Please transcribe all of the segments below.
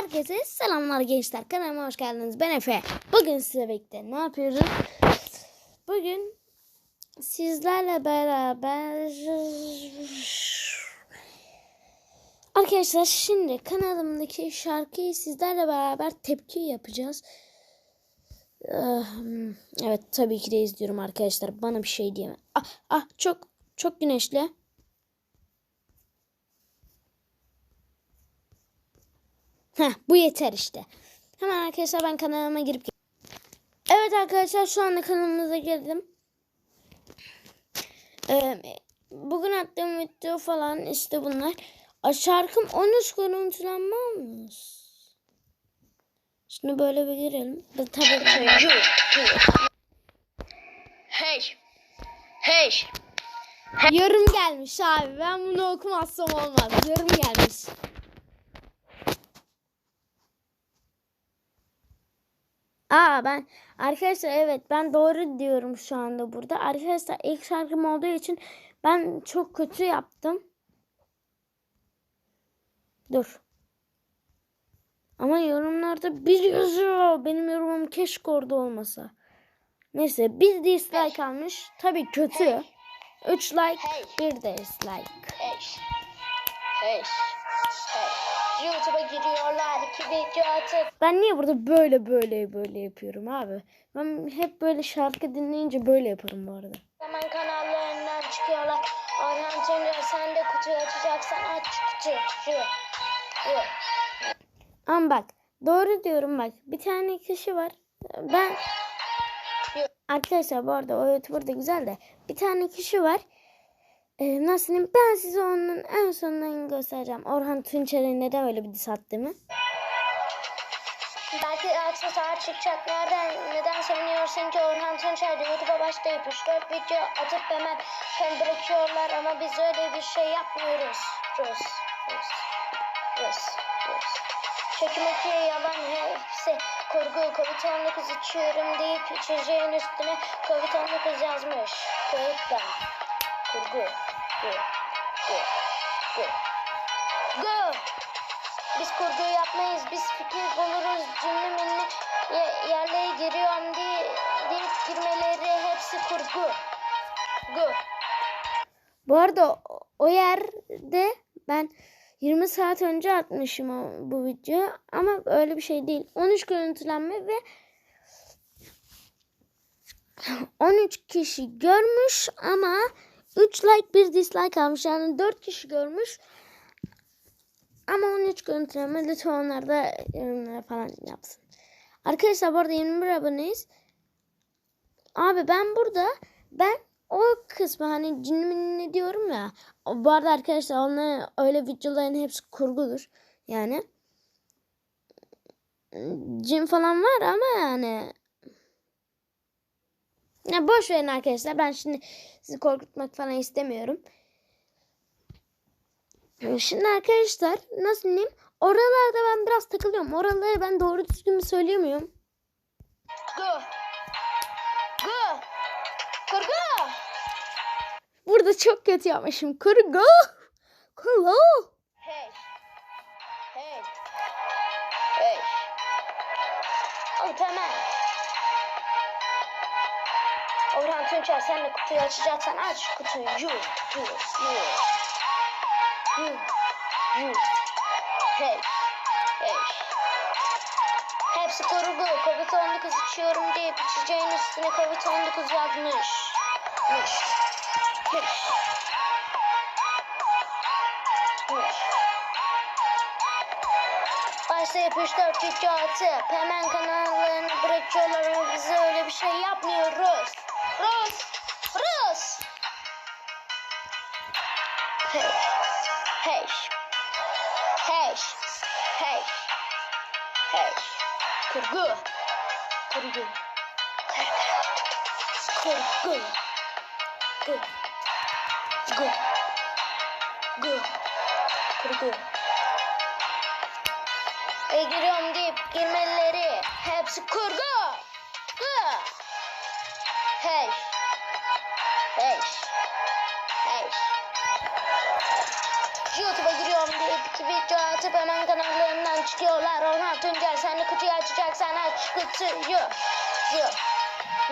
Herkese selamlar gençler. Kanalıma hoş geldiniz. Ben Efe. Bugün size birlikte ne yapıyoruz? Bugün sizlerle beraber Arkadaşlar şimdi kanalımdaki şarkıyı sizlerle beraber tepki yapacağız. Ah, Evet tabii ki de izliyorum arkadaşlar. Bana bir şey diyemem. Ah, ah çok çok güneşli. Heh, bu yeter işte. Hemen arkadaşlar ben kanalıma girip Evet arkadaşlar şu anda kanalımıza girdim. Ee, bugün attığım video falan işte bunlar. Aa, Şarkım 13 görüntülenme almış. Şimdi böyle bir girelim. Tabii you. Hey. Hey. yorum gelmiş abi. Ben bunu okumazsam olmaz. Yorum gelmiş. Aa ben arkadaşlar evet ben doğru diyorum şu anda burada. Arkadaşlar ilk şarkım olduğu için ben çok kötü yaptım. Dur. Ama yorumlarda bir yazıyor. Benim yorumum keşke orada olmasa. Neyse bir dislike almış. Tabii kötü. 3 like, bir dislike. Hey. Hey. Hey. YouTube'a giriyorlar iki video atıp Ben niye burada böyle böyle böyle yapıyorum abi? Ben hep böyle şarkı dinleyince böyle yaparım bu arada. hemen kanallarından çıkıyorlar. Orhan Tünger sen de kutuyu açacaksan aç kutuyu. You. Ama bak doğru diyorum bak. Bir tane kişi var. Ben arkadaşlar bu arada o YouTuber da güzel de bir tane kişi var. Ee, nasıl diyeyim? Ben size onun en sonundan göstereceğim. Orhan Tunçer'e neden öyle bir diss attığımı. Belki aksesuar çıkacak. Nereden, neden seviniyorsun ki Orhan Tunçer YouTube'a başlayıp 3-4 video atıp hemen hem bırakıyorlar ama biz öyle bir şey yapmıyoruz. Rus, Rus, Rus, Rus. Çekim iki yalan hepsi kurgu. Covid-19 içiyorum deyip içeceğin üstüne Covid-19 yazmış. Kağıttan. Kurgu. Gu. Gu. Gu. Gu. Biz kurgu yapmayız. Biz fikir buluruz. Cümle ye- yerlere giriyorum diye deyip girmeleri hepsi kurgu. Gu. Bu arada o- yerde ben 20 saat önce atmışım bu video ama öyle bir şey değil. 13 görüntülenme ve 13 kişi görmüş ama 3 like bir dislike almış. Yani 4 kişi görmüş. Ama 13 görüntülenme lütfen onlar da yorumlara falan yapsın. Arkadaşlar bu arada 21 aboneyiz. Abi ben burada ben o kısmı hani cinni diyorum ya. Bu arada arkadaşlar onların öyle videoların hepsi kurgudur. Yani cin falan var ama yani ya boş verin arkadaşlar. Ben şimdi sizi korkutmak falan istemiyorum. Şimdi arkadaşlar nasıl diyeyim? Oralarda ben biraz takılıyorum. Oraları ben doğru düzgün söyleyemiyorum. Gu. Gu. Kurgu. Burada çok kötü yapmışım. Kurgu. Kurgu. Hey. Hey. Hey. Tamam. Orhan Tunçer sen de kutuyu açacaksan aç kutuyu. You. You. You. You. You. Hey. Hey. Hepsi kurgu. Covid-19 içiyorum deyip içeceğin üstüne Covid-19 yazmış. Mış. Mış. Mış. Başlayıp 3-4 video atıp hemen kanallarını bırakıyorlar ama biz öyle bir şey yapmıyoruz. Deyip girmeleri hepsi kurgu. Hey. Hey. Hey. YouTube'a giriyorum deyip iki video atıp hemen kanallarından çıkıyorlar. Orhan Tuncer sen de kutuyu açacaksan aç kutuyu. Yu.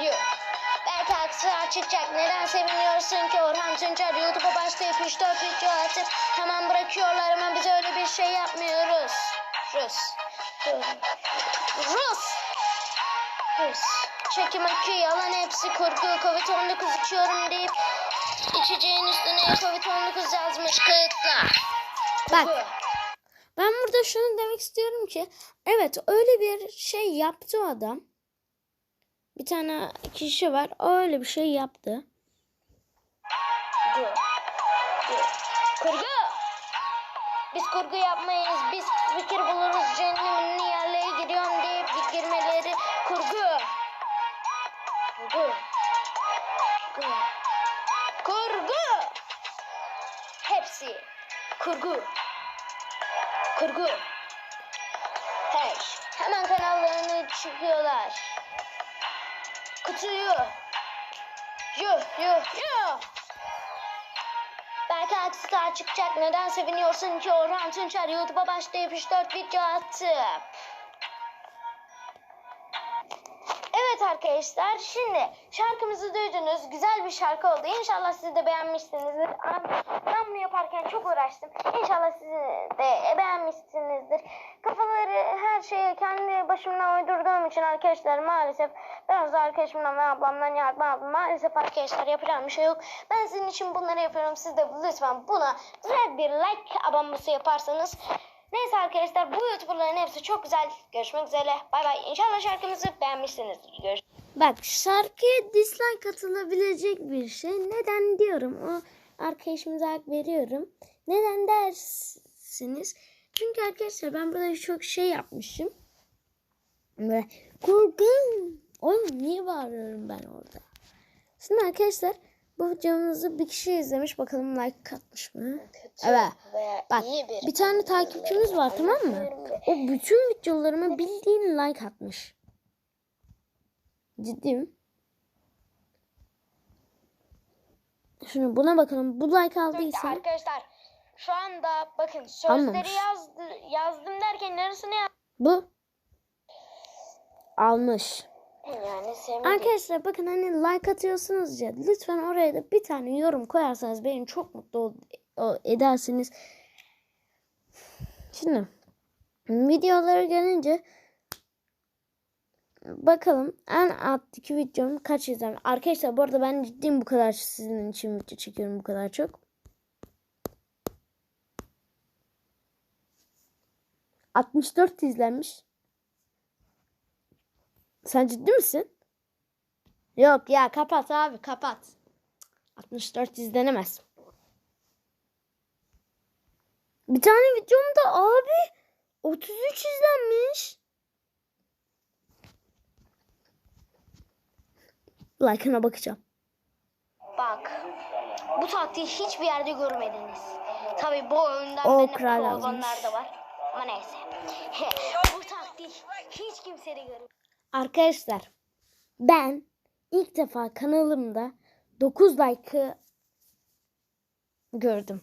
Yu. Belki aksiler çıkacak. Neden seviniyorsun ki Orhan Tuncer YouTube'a başlayıp 3-4 video atıp hemen bırakıyorlar ama biz öyle bir şey yapmıyoruz. Rus. Rus. Rus. Çekim akü yalan hepsi kurgu. Covid-19 içiyorum deyip içeceğin üstüne Covid-19 yazmış kağıtla. Bak. Ben burada şunu demek istiyorum ki evet öyle bir şey yaptı o adam. Bir tane kişi var öyle bir şey yaptı. Kurgu. Kurgu. Yapmayız. Biz fikir buluruz. Cehennemin yerlere giriyorum deyip girmeleri kurgu. Kurgu. Kurgu. Kurgu. Hepsi kurgu. Kurgu. Hey, hemen kanallarını çıkıyorlar. Kutuyu. Yuh yuh yuh. Belki aksiler çıkacak. Neden seviniyorsun ki Orhan Tunçer YouTube'a başlayıp 3-4 video attı. Evet arkadaşlar şimdi şarkımızı duydunuz. Güzel bir şarkı oldu. İnşallah siz de beğenmişsinizdir. Ben bunu yaparken çok uğraştım. İnşallah siz de beğenmişsinizdir. Kafaları her şeye kendi başımdan uydurduğum için arkadaşlar maalesef biraz da arkadaşımdan ve ablamdan yardım aldım. Maalesef arkadaşlar yapacağım bir şey yok. Ben sizin için bunları yapıyorum. Siz de lütfen buna güzel bir like abonması yaparsanız Neyse arkadaşlar bu youtuberların hepsi çok güzel. Görüşmek üzere. Bay bay. İnşallah şarkımızı beğenmişsinizdir. Görüşürüz. Bak şarkıya dislike atılabilecek bir şey. Neden diyorum o arkadaşımıza hak veriyorum. Neden dersiniz? Çünkü arkadaşlar ben burada çok şey yapmışım. Ve korkun. Oğlum niye bağırıyorum ben orada? Şimdi arkadaşlar bu videomuzu bir kişi izlemiş. Bakalım like atmış mı? Evet. Veya Bak bir bir tane takipçimiz var tamam mı? O bütün videolarıma bildiğin like atmış. Ciddiyim. Şimdi buna bakalım. Bu like aldıysa Arkadaşlar şu anda bakın sözleri yazdı, yazdım derken yarısını yazdım. bu almış. Yani sevmedim. Arkadaşlar bakın hani like atıyorsunuz ya lütfen oraya da bir tane yorum koyarsanız beni çok mutlu ol- edersiniz. Şimdi videolara gelince bakalım en alttaki videom kaç izlenme. Arkadaşlar bu arada ben ciddiyim bu kadar sizin için video çekiyorum bu kadar çok. ...64 izlenmiş. Sen ciddi misin? Yok ya kapat abi kapat. 64 izlenemez. Bir tane videomda abi 33 izlenmiş. Like'ına bakacağım. Bak bu taktiği hiçbir yerde görmediniz. Tabi bu oyundan O benim kral yazmış. da var. Ama neyse. bu taktiği hiç kimse görmedi. Arkadaşlar ben ilk defa kanalımda 9 like'ı gördüm.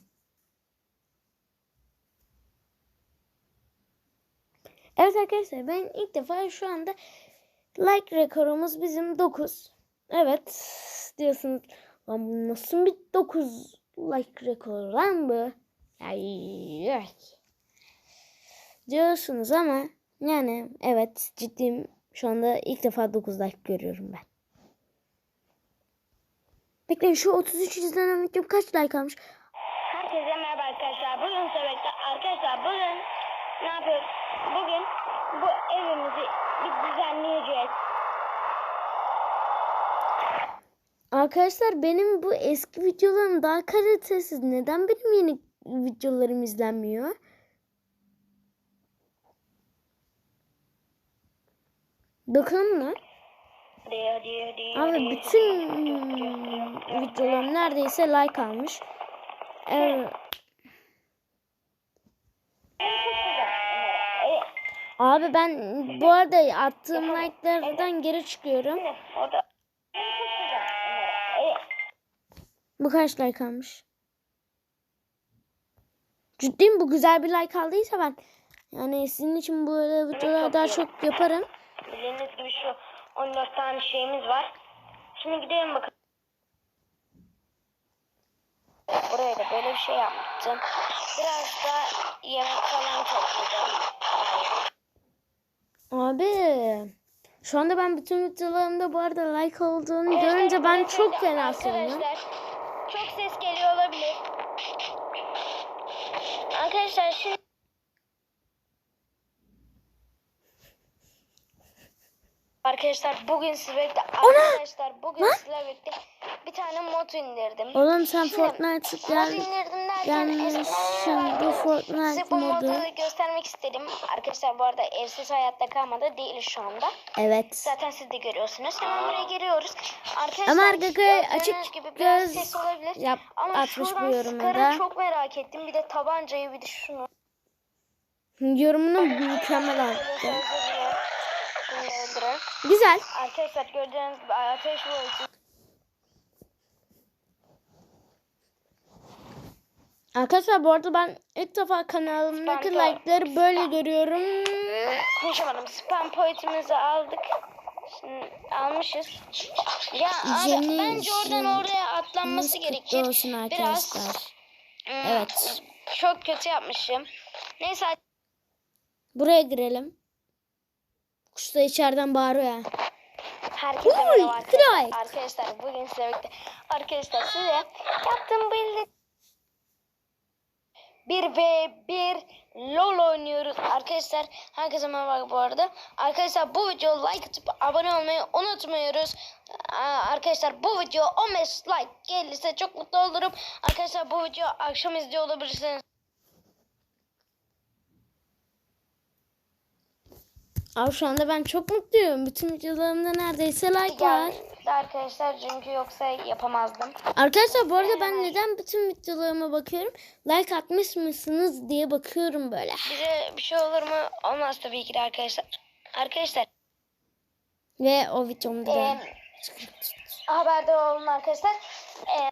Evet arkadaşlar ben ilk defa şu anda like rekorumuz bizim 9. Evet diyorsunuz lan bu nasıl bir 9 like rekoru lan bu? Ay, ay. Diyorsunuz ama yani evet ciddiyim şu anda ilk defa 9 like görüyorum ben. Bekleyin şu 33 izlenen videom kaç like almış? Herkese merhaba arkadaşlar. Bugün Söbek'te arkadaşlar bugün ne yapıyoruz? Bugün bu evimizi bir düzenleyeceğiz. Arkadaşlar benim bu eski videolarım daha kalitesiz. Neden benim yeni videolarım izlenmiyor? Hadi. Abi bütün videolarım neredeyse like almış. Evet. Abi ben bu arada attığım like'lardan geri çıkıyorum. Bu kaç like almış? Ciddiyim bu güzel bir like aldıysa ben yani sizin için böyle videoları daha çok yaparım. Bildiğiniz gibi şu 14 tane şeyimiz var. Şimdi gidelim bakalım. Buraya da böyle bir şey yaptım. Biraz da yemek falan topladım. Abi şu anda ben bütün videolarımda bu arada like olduğunu Evet, görünce ben evet, çok fena sevindim. Arkadaşlar çok ses geliyor olabilir. Arkadaşlar şimdi Arkadaşlar bugün sizlerle birlikte arkadaşlar bugün sizlerle birlikte bir tane mod indirdim. Oğlum sen Şimdi, Fortnite Mod gel indirdim derken gelmişsin bu Size Fortnite bu modu. modu göstermek istedim. Arkadaşlar bu arada evsiz hayatta kalmadı değil şu anda. Evet. Zaten siz de görüyorsunuz. Hemen buraya giriyoruz. Arkadaşlar Ama arkadaşlar açık gibi göz ses olabilir. yap Ama atmış bu şuradan yorumuna Scar'ı da. çok merak ettim. Bir de tabancayı bir de şunu. Yorumunu mükemmel attı. Öldürün. Güzel. Arkadaşlar gördüğünüz gibi ateş boyutu. Arkadaşlar bu arada ben ilk defa kanalımdaki Spam- like'ları böyle görüyorum. Konuşamadım. Spam pointimizi aldık. Şimdi almışız. Ya abi, bence oradan oraya atlanması gerekir. olsun Biraz arkadaşlar. hmm, Evet. Çok kötü yapmışım. Neyse Buraya girelim. Kuş da içeriden bağırıyor. ya. Herkese Uy, merhaba arkadaşlar. Clyde. Arkadaşlar bugün sizlerle birlikte arkadaşlar size yaptığım belli bir ve bir LOL oynuyoruz arkadaşlar. Herkese merhaba bu arada. Arkadaşlar bu video like atıp abone olmayı unutmuyoruz. Arkadaşlar bu video 15 like gelirse çok mutlu olurum. Arkadaşlar bu video akşam izliyor olabilirsiniz. Abi şu anda ben çok mutluyum. Bütün videolarımda neredeyse like var. Yani arkadaşlar çünkü yoksa yapamazdım. Arkadaşlar bu arada ben neden bütün videolarıma bakıyorum? Like atmış mısınız diye bakıyorum böyle. Bize bir şey olur mu? Olmaz tabii ki de arkadaşlar. Arkadaşlar Ve o videomda da. Ee, haberdar olun arkadaşlar. Ee,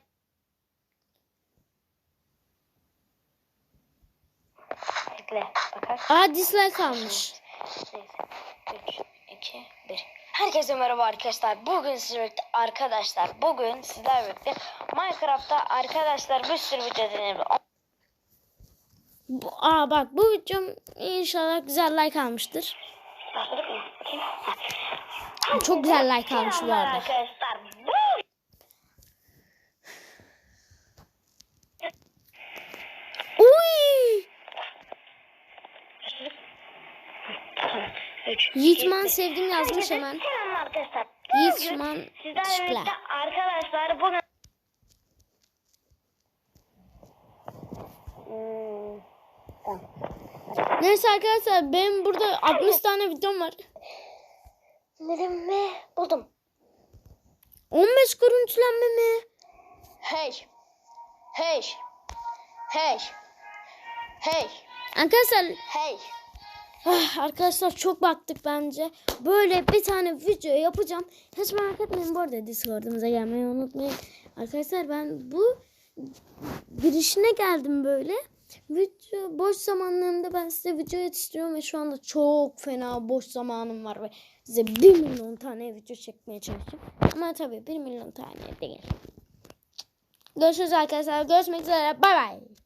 bekle bakar. Aa dislike almış. Neyse. 3, 2, 1. Herkese merhaba arkadaşlar. Bugün sizlerle birlikte arkadaşlar. Bugün sizlerle birlikte Minecraft'ta arkadaşlar bir sürü video. Bu, aa bak bu videom inşallah güzel like almıştır. Çok güzel like almış bu arada. Arkadaşlar. Uy! Yiğitman sevdim yazmış hemen. Yiğitman birlikte arkadaşlar bugün Hmm. Neyse arkadaşlar benim burada 60 tane videom var. Dedim mi? Buldum. 15 görüntülenme mi? Hey. Hey. Hey. Hey. Arkadaşlar Hey. arkadaşlar çok baktık bence. Böyle bir tane video yapacağım. Hiç merak etmeyin bu arada Discord'umuza gelmeyi unutmayın. Arkadaşlar ben bu girişine geldim böyle. Video boş zamanlarımda ben size video yetiştiriyorum ve şu anda çok fena boş zamanım var ve size 1 milyon tane video çekmeye çalışıyorum. Ama tabii 1 milyon tane değil. Görüşürüz arkadaşlar. Görüşmek üzere. Bay bay.